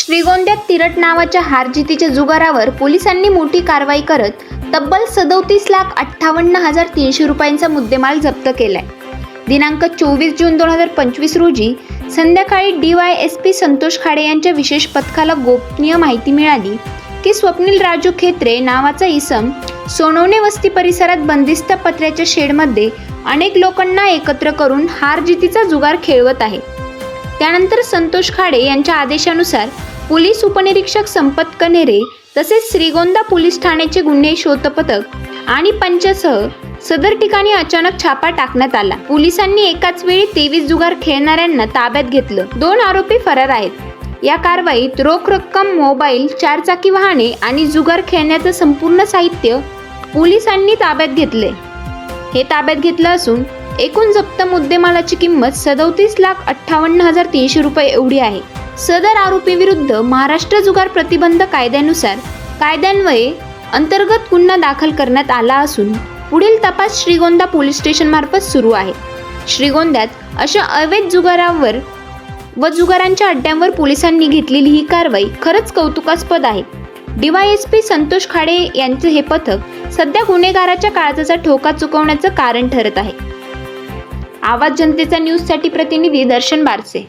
श्रीगोंद्यात तिरट नावाच्या हारजितीच्या जुगारावर पोलिसांनी मोठी कारवाई करत तब्बल सदोतीस लाख अठ्ठावन्न हजार तीनशे रुपयांचा मुद्देमाल जप्त केलाय. दिनांक चोवीस जून दोन हजार पंचवीस रोजी संध्याकाळी D Y S P Santosh Khade यांच्या विशेष पथकाला गोपनीय माहिती मिळाली की स्वप्नील राजू खेत्रे नावाचा इसम सोनवणे वस्ती परिसरात बंदिस्त पत्र्याच्या शेडमध्ये अनेक लोकांना एकत्र करून हारजितीचा जुगार खेळवत आहे. त्यानंतर संतोष खाडे यांच्या आदेशानुसार पोलीस उपनिरीक्षक संपत कनेरे तसेच श्रीगोंदा पोलीस ठाण्याचे गुन्हे शोध पथक आणि पंचसह सदर ठिकाणी अचानक छापा टाकण्यात आला. पोलिसांनी एकाच वेळी तेवीस जुगार खेळणाऱ्यांना ताब्यात घेतलं. दोन आरोपी फरार आहेत. या कारवाईत रोख रक्कम मोबाईल चारचाकी वाहने आणि जुगार खेळण्याचं संपूर्ण साहित्य पोलिसांनी ताब्यात घेतले हे ताब्यात घेतलं असून एकूण जप्त मुद्देमालाची किंमत सदोतीस लाख अठ्ठावन्न हजार तीनशे रुपये एवढी आहे. सदर आरोपीविरुद्ध महाराष्ट्र जुगार प्रतिबंध कायद्यानुसार कायद्यान्वये अंतर्गत गुन्हा दाखल करण्यात आला असून पुढील तपास श्रीगोंदा पोलीस स्टेशनमार्फत सुरू आहे. श्रीगोंद्यात अशा अवैध जुगारावर व जुगारांच्या अड्ड्यांवर पोलिसांनी घेतलेली ही कारवाई खरंच कौतुकास्पद आहे. डीवायएसपी संतोष खाडे यांचे हे पथक सध्या गुन्हेगाराच्या काळजाचा ठोका चुकवण्याचं कारण ठरत आहे. आवाज जनतेचा न्यूजसाठी प्रतिनिधी दर्शन बारसे.